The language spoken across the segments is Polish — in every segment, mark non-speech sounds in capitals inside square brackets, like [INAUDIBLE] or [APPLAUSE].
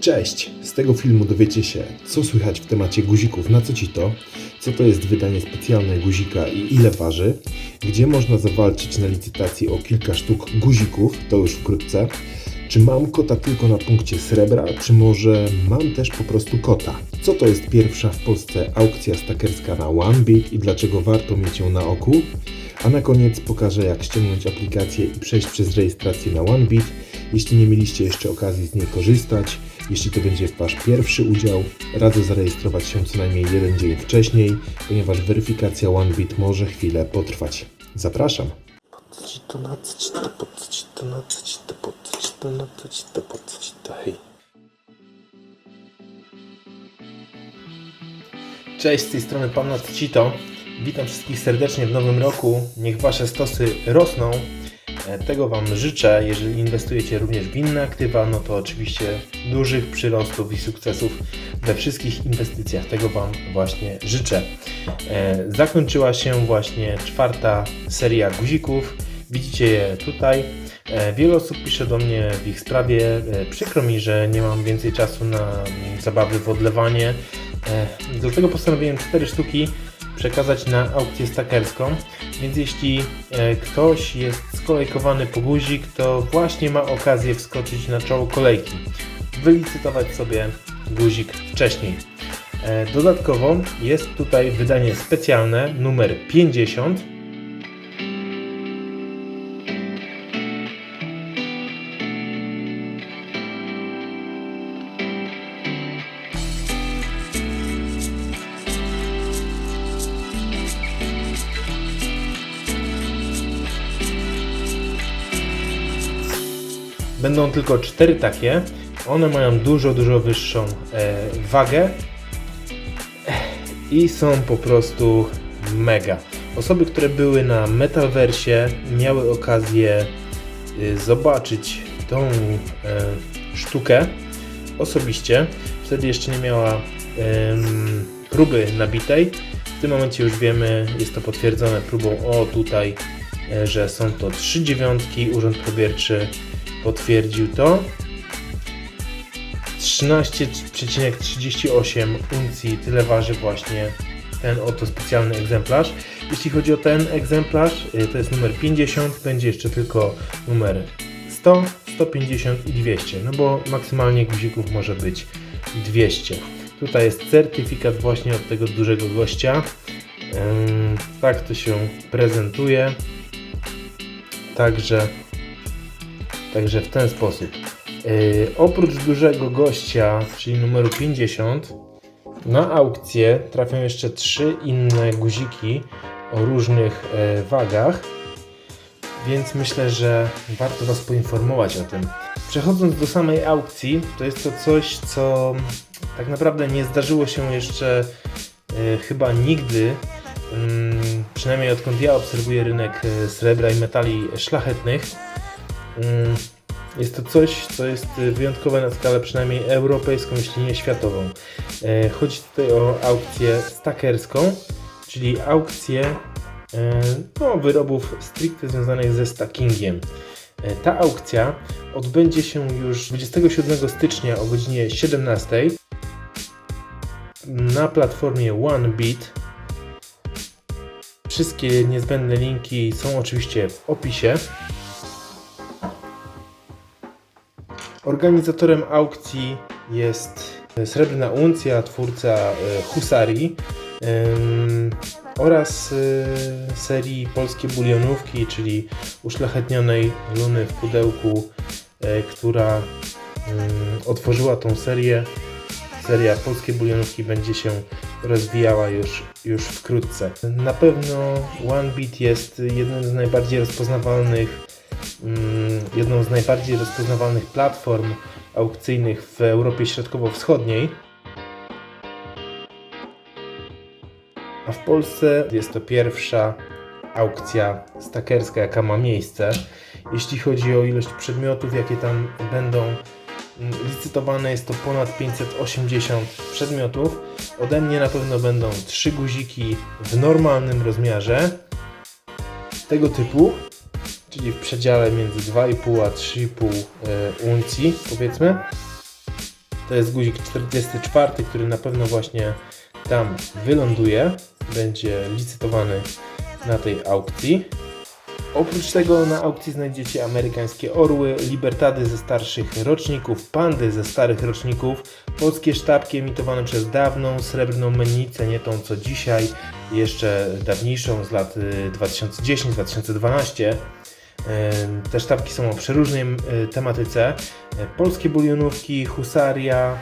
Cześć! Z tego filmu dowiecie się, co słychać w temacie guzików na co ci to, co to jest wydanie specjalne guzika i ile waży, gdzie można zawalczyć na licytacji o kilka sztuk guzików, to już wkrótce, czy mam kota tylko na punkcie srebra, czy może mam też po prostu kota? Co to jest pierwsza w Polsce aukcja stakerska na OneBit i dlaczego warto mieć ją na oku? A na koniec pokażę jak ściągnąć aplikację i przejść przez rejestrację na OneBit. Jeśli nie mieliście jeszcze okazji z niej korzystać, jeśli to będzie Wasz pierwszy udział, radzę zarejestrować się co najmniej jeden dzień wcześniej, ponieważ weryfikacja OneBit może chwilę potrwać. Zapraszam! Cześć, z tej strony Pan Cito. Witam wszystkich serdecznie w nowym roku. Niech Wasze stosy rosną. E, Tego Wam życzę. Jeżeli inwestujecie również w inne aktywa, no to oczywiście dużych przyrostów i sukcesów we wszystkich inwestycjach. Tego Wam właśnie życzę. E, Zakończyła się właśnie czwarta seria guzików. Widzicie je tutaj. E, Wiele osób pisze do mnie w ich sprawie. Przykro mi, że nie mam więcej czasu na zabawy w odlewanie. Dlatego postanowiłem cztery sztuki przekazać na aukcję stakerską. Więc jeśli e, ktoś jest skolejkowany po guzik, to właśnie ma okazję wskoczyć na czoło kolejki. Wylicytować sobie guzik wcześniej. E, Dodatkowo jest tutaj wydanie specjalne numer 50 Będą tylko cztery takie. One mają dużo, dużo wyższą e, wagę i są po prostu mega. Osoby, które były na Metalversie, miały okazję y, zobaczyć tą e, sztukę osobiście. Wtedy jeszcze nie miała próby nabitej. W tym momencie już wiemy, jest to potwierdzone próbą o tutaj, e, że są to trzy dziewiątki. Urząd Probierczy potwierdził to. 13,38 uncji, tyle waży właśnie ten oto specjalny egzemplarz. Jeśli chodzi o ten egzemplarz, y, to jest numer 50, będzie jeszcze tylko numer 100, 150 i 200, no bo maksymalnie guzików może być 200. Tutaj jest certyfikat właśnie od tego dużego gościa. Tak to się prezentuje. Także Także w ten sposób. Yy, oprócz dużego gościa, czyli numeru 50, na aukcję trafią jeszcze trzy inne guziki o różnych e, wagach, więc myślę, że warto Was poinformować o tym. Przechodząc do samej aukcji, to jest to coś, co tak naprawdę nie zdarzyło się jeszcze e, chyba nigdy, mm, przynajmniej odkąd ja obserwuję rynek e, srebra i metali szlachetnych. Mm, Jest to coś, co jest wyjątkowe na skalę przynajmniej europejską, jeśli nie światową. E, Chodzi tutaj o aukcję stakerską, czyli aukcję e, no, wyrobów stricte związanych ze stackingiem. E, Ta aukcja odbędzie się już 27 stycznia o godzinie 17 na platformie OneBit. Wszystkie niezbędne linki są oczywiście w opisie. Organizatorem aukcji jest Srebrna Uncja, twórca e, Husari ym, oraz e, serii Polskie Bulionówki, czyli uszlachetnionej luny w pudełku, e, która otworzyła tą serię. Seria Polskie Bulionówki będzie się rozwijała już, już wkrótce. Na pewno OneBit jest jednym z najbardziej rozpoznawalnych jedną z najbardziej rozpoznawalnych platform aukcyjnych w Europie Środkowo-Wschodniej. A w Polsce jest to pierwsza aukcja stakerska, jaka ma miejsce. Jeśli chodzi o ilość przedmiotów, jakie tam będą mm, licytowane, jest to ponad 580 przedmiotów. Ode mnie na pewno będą trzy guziki w normalnym rozmiarze tego typu czyli w przedziale między 2,5 a 3,5 e, uncji, powiedzmy. To jest guzik 44, który na pewno właśnie tam wyląduje. Będzie licytowany na tej aukcji. Oprócz tego na aukcji znajdziecie amerykańskie orły, libertady ze starszych roczników, pandy ze starych roczników, polskie sztabki emitowane przez dawną srebrną mennicę, nie tą co dzisiaj, jeszcze dawniejszą z lat y, 2010-2012. Te sztabki są o przeróżnej em, tematyce. E, Polskie bulionówki, husaria,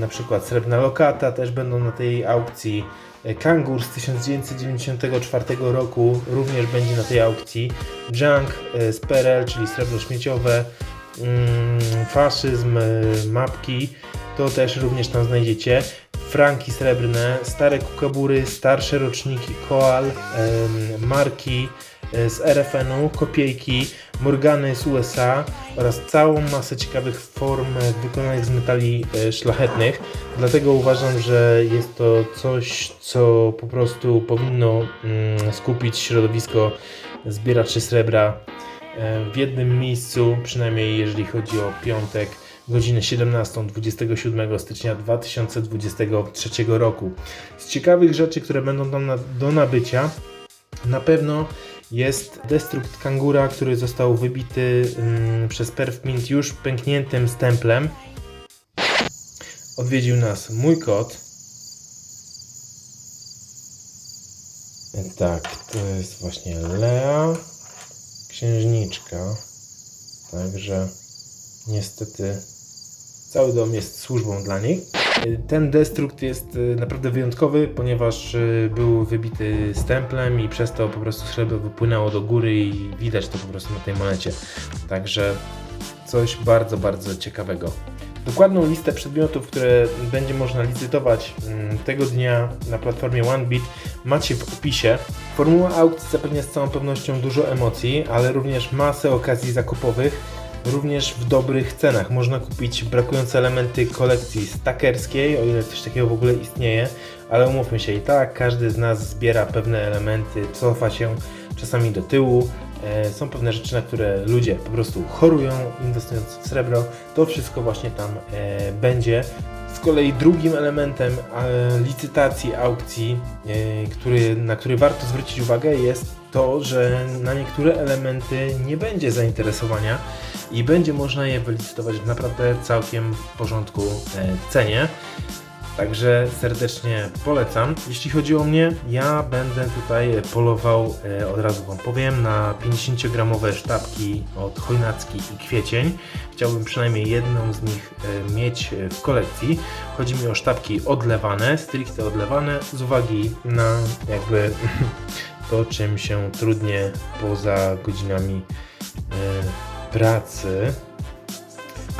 na przykład srebrna lokata też będą na tej aukcji. E, Kangur z 1994 roku również będzie na tej aukcji. Junk e, z PRL, czyli srebro śmieciowe. Mm, Faszyzm, mapki, to też również tam znajdziecie. Franki srebrne, stare kukabury, starsze roczniki Koal, marki z RFN-u, kopiejki, Morgany z USA oraz całą masę ciekawych form e, wykonanych z metali e, szlachetnych. Dlatego uważam, że jest to coś, co po prostu powinno mm, skupić środowisko zbieraczy srebra e, w jednym miejscu, przynajmniej jeżeli chodzi o piątek, godzinę 17, 27 stycznia 2023 roku. Z ciekawych rzeczy, które będą tam na, do nabycia, na pewno jest destrukt kangura, który został wybity mm, przez Perfmint już pękniętym stemplem. Odwiedził nas mój kot. Tak, to jest właśnie Lea, księżniczka. Także niestety cały dom jest służbą dla niej. Ten destrukt jest y, naprawdę wyjątkowy, ponieważ y, był wybity stemplem i przez to po prostu srebro wypłynęło do góry i widać to po prostu na tej monecie. Także coś bardzo, bardzo ciekawego. Dokładną listę przedmiotów, które będzie można licytować mm, tego dnia na platformie OneBit macie w opisie. Formuła aukcji zapewnia z całą pewnością dużo emocji, ale również masę okazji zakupowych, również w dobrych cenach. Można kupić brakujące elementy kolekcji stackerskiej, o ile coś takiego w ogóle istnieje, ale umówmy się i tak, każdy z nas zbiera pewne elementy, cofa się czasami do tyłu. E, Są pewne rzeczy, na które ludzie po prostu chorują, inwestując w srebro. To wszystko właśnie tam e, będzie. Z kolei drugim elementem licytacji, aukcji, e, który, na który warto zwrócić uwagę, jest to, że na niektóre elementy nie będzie zainteresowania i będzie można je wylicytować w naprawdę całkiem w porządku e, cenie. Także serdecznie polecam. Jeśli chodzi o mnie, ja będę tutaj polował, e, od razu Wam powiem, na 50-gramowe sztabki od Chojnacki i Kwiecień. Chciałbym przynajmniej jedną z nich e, mieć w kolekcji. Chodzi mi o sztabki odlewane, stricte odlewane, z uwagi na jakby [LAUGHS] to, czym się trudnie poza godzinami pracy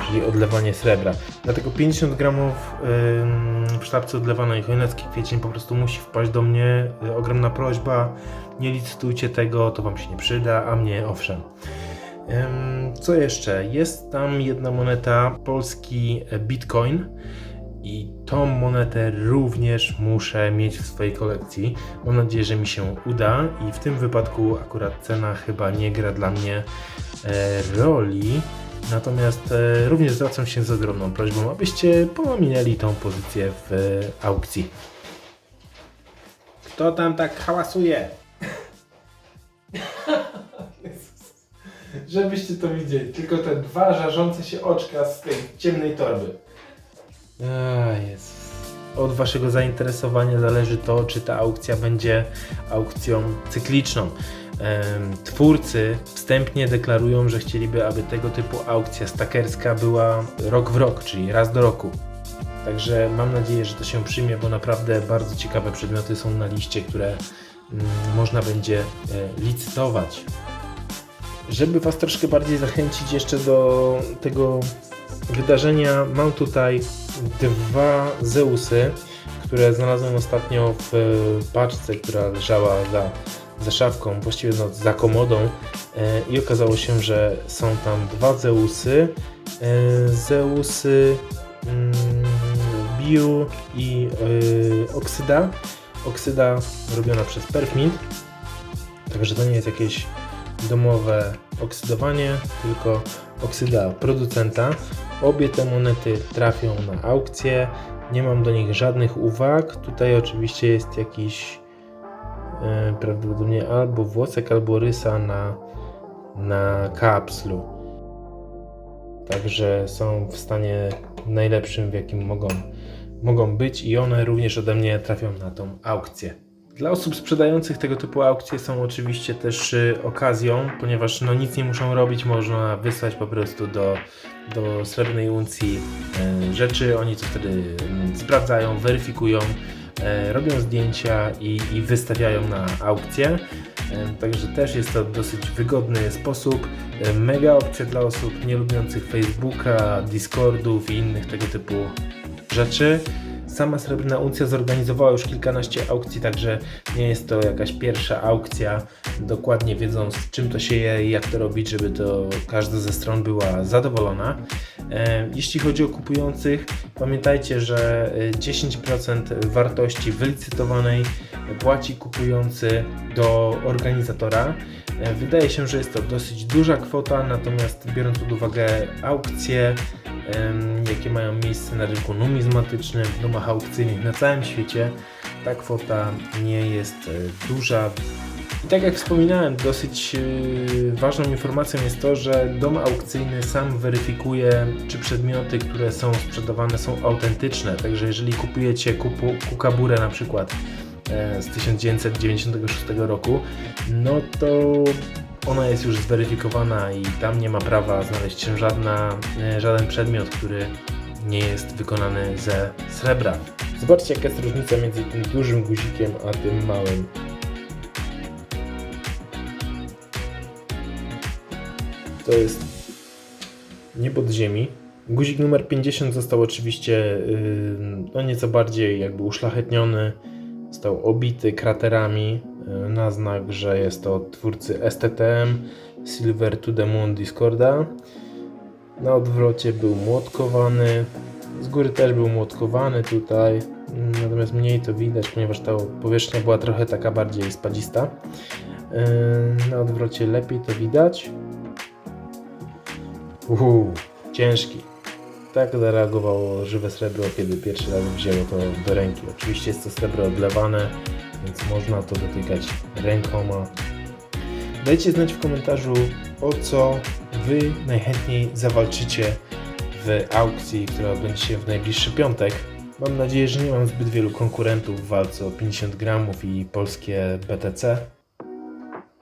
czyli odlewanie srebra. Dlatego 50 gramów w sztabce odlewanej chojnacki kwiecień po prostu musi wpaść do mnie. Y, Ogromna prośba, nie licytujcie tego, to Wam się nie przyda, a mnie owszem. Co jeszcze? Jest tam jedna moneta, polski e, bitcoin. I tą monetę również muszę mieć w swojej kolekcji. Mam nadzieję, że mi się uda i w tym wypadku akurat cena chyba nie gra dla mnie e, roli. Natomiast e, również zwracam się z ogromną prośbą, abyście pominęli tą pozycję w e, aukcji. Kto tam tak hałasuje? Żebyście to widzieli, tylko te dwa żarzące się oczka z tej ciemnej torby. A. Od Waszego zainteresowania zależy to, czy ta aukcja będzie aukcją cykliczną. Twórcy wstępnie deklarują, że chcieliby, aby tego typu aukcja stakerska była rok w rok, czyli raz do roku. Także mam nadzieję, że to się przyjmie, bo naprawdę bardzo ciekawe przedmioty są na liście, które mm, można będzie e, licytować. Żeby Was troszkę bardziej zachęcić jeszcze do tego wydarzenia, mam tutaj dwa Zeusy, które znalazłem ostatnio w e, paczce, która leżała za, za szafką, właściwie no, za komodą e, i okazało się, że są tam dwa Zeusy. E, Zeusy mm, Biu i Oksyda. Oksyda robiona przez Perfmint, także to nie jest jakieś domowe oksydowanie, tylko oksyda producenta. Obie te monety trafią na aukcję. Nie mam do nich żadnych uwag. Tutaj oczywiście jest jakiś e, prawdopodobnie albo włosek, albo rysa na, na kapslu. Także są w stanie najlepszym, w jakim mogą, mogą być, i one również ode mnie trafią na tą aukcję. Dla osób sprzedających tego typu aukcje są oczywiście też y, okazją, ponieważ no, nic nie muszą robić, można wysłać po prostu do, do srebrnej uncji e, rzeczy. Oni to wtedy mm, sprawdzają, weryfikują, e, robią zdjęcia i, i wystawiają na aukcję. Także też jest to dosyć wygodny sposób. Mega opcja dla osób nie lubiących Facebooka, Discordów i innych tego typu rzeczy. Sama Srebrna Uncja zorganizowała już kilkanaście aukcji, także nie jest to jakaś pierwsza aukcja. Dokładnie wiedzą z czym to się je i jak to robić, żeby to każda ze stron była zadowolona. E, Jeśli chodzi o kupujących, pamiętajcie, że e, 10% wartości wylicytowanej płaci kupujący do organizatora. E, Wydaje się, że jest to dosyć duża kwota, natomiast biorąc pod uwagę aukcje, em, jakie mają miejsce na rynku numizmatycznym, w domach aukcyjnych na całym świecie, ta kwota nie jest e, duża. I tak jak wspominałem, dosyć e, ważną informacją jest to, że dom aukcyjny sam weryfikuje, czy przedmioty, które są sprzedawane są autentyczne. Także jeżeli kupujecie kupu, kukaburę na przykład e, z 1996 roku, no to ona jest już zweryfikowana i tam nie ma prawa znaleźć się żadna, e, żaden przedmiot, który nie jest wykonany ze srebra. Zobaczcie jaka jest różnica między tym dużym guzikiem a tym małym. To jest niebo od ziemi. Guzik numer 50 został oczywiście yy, no nieco bardziej jakby uszlachetniony. Został obity kraterami na znak, że jest to od twórcy STTM Silver to the Moon Discorda. Na odwrocie był młotkowany. Z góry też był młotkowany tutaj. Natomiast mniej to widać, ponieważ ta powierzchnia była trochę taka bardziej spadzista. Yy, Na odwrocie lepiej to widać. Uhu, ciężki. Tak zareagowało żywe srebro, kiedy pierwszy raz wzięło to do ręki. Oczywiście jest to srebro odlewane, więc można to dotykać rękoma. Dajcie znać w komentarzu, o co Wy najchętniej zawalczycie w aukcji, która odbędzie się w najbliższy piątek. Mam nadzieję, że nie mam zbyt wielu konkurentów w walce o 50 gramów i polskie BTC.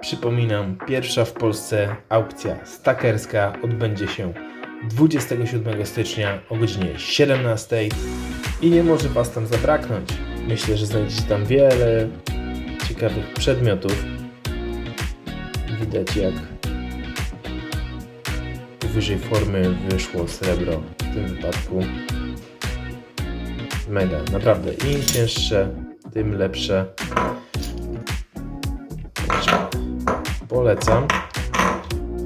Przypominam, pierwsza w Polsce aukcja stakerska odbędzie się 27 stycznia o godzinie 17 i nie może Was tam zabraknąć. Myślę, że znajdziecie tam wiele ciekawych przedmiotów. Widać jak wyżej formy wyszło srebro w tym wypadku. Mega, naprawdę. Im cięższe, tym lepsze. Polecam.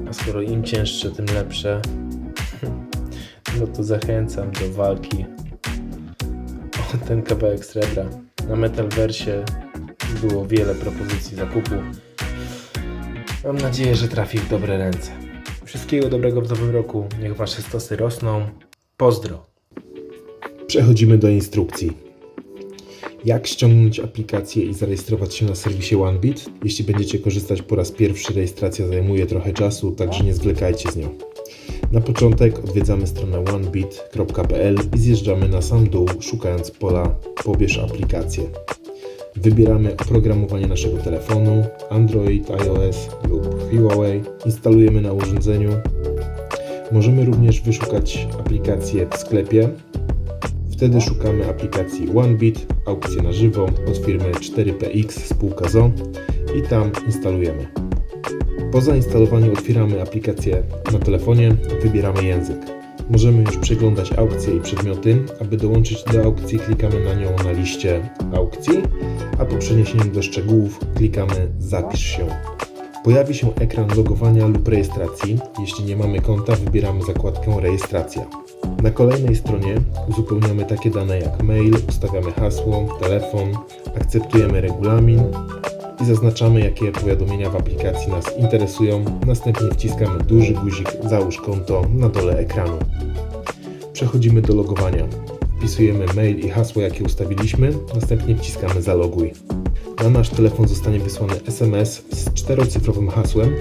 A skoro im cięższe, tym lepsze, [LAUGHS] no to zachęcam do walki ten kawałek srebra. Na Metalversie było wiele propozycji zakupu. Mam nadzieję, że trafi w dobre ręce. Wszystkiego dobrego w nowym roku. Niech wasze stosy rosną. Pozdro. Przechodzimy do instrukcji. Jak ściągnąć aplikację i zarejestrować się na serwisie OneBit? Jeśli będziecie korzystać po raz pierwszy, rejestracja zajmuje trochę czasu, także nie zwlekajcie z nią. Na początek odwiedzamy stronę onebit.pl i zjeżdżamy na sam dół, szukając pola Pobierz aplikację. Wybieramy oprogramowanie naszego telefonu, Android, iOS lub Huawei. Instalujemy na urządzeniu. Możemy również wyszukać aplikację w sklepie. Wtedy szukamy aplikacji OneBit, aukcję na żywo od firmy 4PX spółka ZO i tam instalujemy. Po zainstalowaniu otwieramy aplikację na telefonie, wybieramy język. Możemy już przeglądać aukcje i przedmioty. Aby dołączyć do aukcji, klikamy na nią na liście aukcji, a po przeniesieniu do szczegółów klikamy Zapisz się. Pojawi się ekran logowania lub rejestracji. Jeśli nie mamy konta, wybieramy zakładkę Rejestracja. Na kolejnej stronie uzupełniamy takie dane jak mail, ustawiamy hasło, telefon, akceptujemy regulamin i zaznaczamy, jakie powiadomienia w aplikacji nas interesują. Następnie wciskamy duży guzik Załóż konto na dole ekranu. Przechodzimy do logowania. Wpisujemy mail i hasło, jakie ustawiliśmy, następnie wciskamy Zaloguj. Na nasz telefon zostanie wysłany SMS z czterocyfrowym hasłem,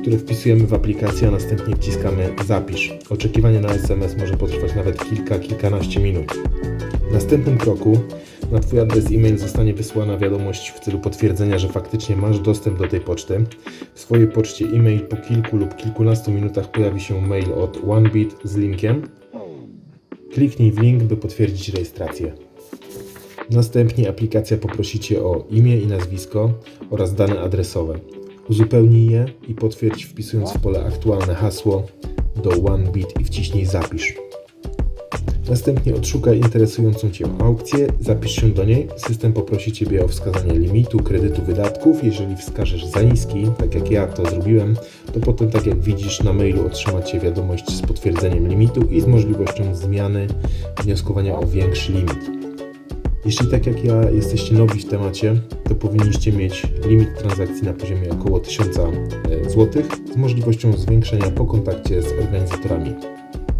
które wpisujemy w aplikację, a następnie wciskamy Zapisz. Oczekiwanie na SMS może potrwać nawet kilka, kilkanaście minut. W następnym kroku na Twój adres e-mail zostanie wysłana wiadomość w celu potwierdzenia, że faktycznie masz dostęp do tej poczty. W swojej poczcie e-mail po kilku lub kilkunastu minutach pojawi się mail od OneBit z linkiem. Kliknij w link, by potwierdzić rejestrację. Następnie aplikacja poprosi Cię o imię i nazwisko oraz dane adresowe. Uzupełnij je i potwierdź wpisując w pole aktualne hasło do OneBit i wciśnij Zapisz. Następnie odszukaj interesującą Cię aukcję, zapisz się do niej. System poprosi Ciebie o wskazanie limitu, kredytu, wydatków. Jeżeli wskażesz za niski, tak jak ja to zrobiłem, to potem, tak jak widzisz na mailu, otrzymacie wiadomość z potwierdzeniem limitu i z możliwością zmiany wnioskowania o większy limit. Jeśli tak jak ja jesteście nowi w temacie, to powinniście mieć limit transakcji na poziomie około 1000 zł z możliwością zwiększenia po kontakcie z organizatorami.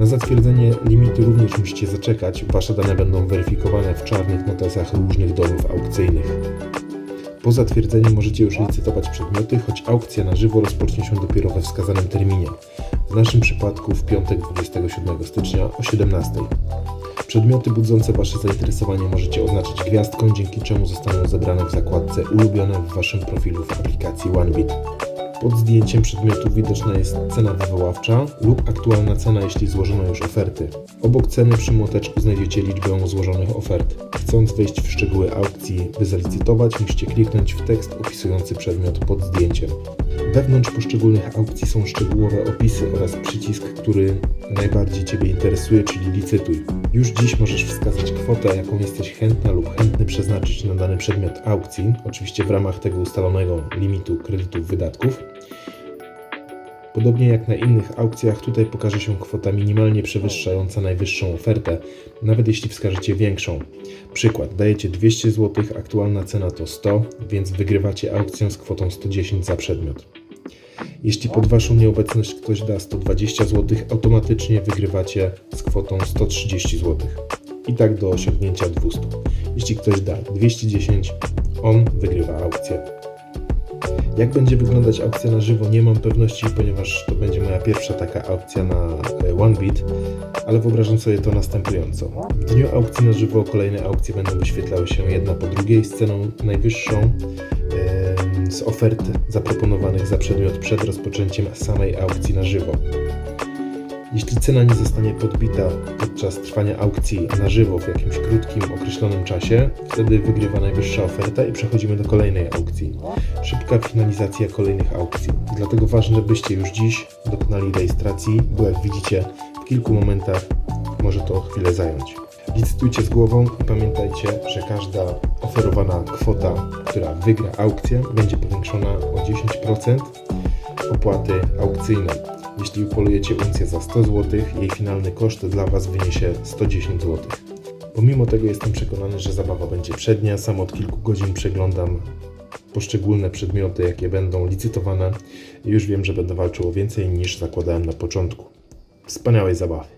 Na zatwierdzenie limitu również musicie zaczekać. Wasze dane będą weryfikowane w czarnych notesach różnych domów aukcyjnych. Po zatwierdzeniu możecie już licytować przedmioty, choć aukcja na żywo rozpocznie się dopiero we wskazanym terminie. W naszym przypadku w piątek 27 stycznia o 17. Przedmioty budzące Wasze zainteresowanie możecie oznaczyć gwiazdką, dzięki czemu zostaną zebrane w zakładce ulubione w Waszym profilu w aplikacji OneBit. Pod zdjęciem przedmiotu widoczna jest cena wywoławcza lub aktualna cena, jeśli złożono już oferty. Obok ceny przy młoteczku znajdziecie liczbę złożonych ofert. Chcąc wejść w szczegóły aukcji, by zalicytować, musicie kliknąć w tekst opisujący przedmiot pod zdjęciem. Wewnątrz poszczególnych aukcji są szczegółowe opisy oraz przycisk, który najbardziej Ciebie interesuje, czyli licytuj. Już dziś możesz wskazać kwotę, jaką jesteś chętna lub chętny przeznaczyć na dany przedmiot aukcji, oczywiście w ramach tego ustalonego limitu kredytów wydatków. Podobnie jak na innych aukcjach, tutaj pokaże się kwota minimalnie przewyższająca najwyższą ofertę, nawet jeśli wskażecie większą. Przykład, dajecie 200 zł, aktualna cena to 100, więc wygrywacie aukcję z kwotą 110 za przedmiot. Jeśli pod Waszą nieobecność ktoś da 120 zł, automatycznie wygrywacie z kwotą 130 zł. I tak do osiągnięcia 200. Jeśli ktoś da 210, on wygrywa aukcję. Jak będzie wyglądać aukcja na żywo, nie mam pewności, ponieważ to będzie moja pierwsza taka aukcja na e, OneBit, ale wyobrażam sobie to następująco. W dniu aukcji na żywo kolejne aukcje będą wyświetlały się jedna po drugiej z ceną najwyższą em, z ofert zaproponowanych za przedmiot przed rozpoczęciem samej aukcji na żywo. Jeśli cena nie zostanie podbita podczas trwania aukcji na żywo w jakimś krótkim, określonym czasie, wtedy wygrywa najwyższa oferta i przechodzimy do kolejnej aukcji. Szybka finalizacja kolejnych aukcji. Dlatego ważne, byście już dziś dokonali rejestracji, bo jak widzicie, w kilku momentach może to chwilę zająć. Licytujcie z głową i pamiętajcie, że każda oferowana kwota, która wygra aukcję, będzie powiększona o 10% opłaty aukcyjnej. Jeśli upolujecie uncję za 100 zł, jej finalny koszt dla Was wyniesie 110 zł. Pomimo tego jestem przekonany, że zabawa będzie przednia. Sam od kilku godzin przeglądam poszczególne przedmioty, jakie będą licytowane i już wiem, że będę walczył o więcej niż zakładałem na początku. Wspaniałej zabawy.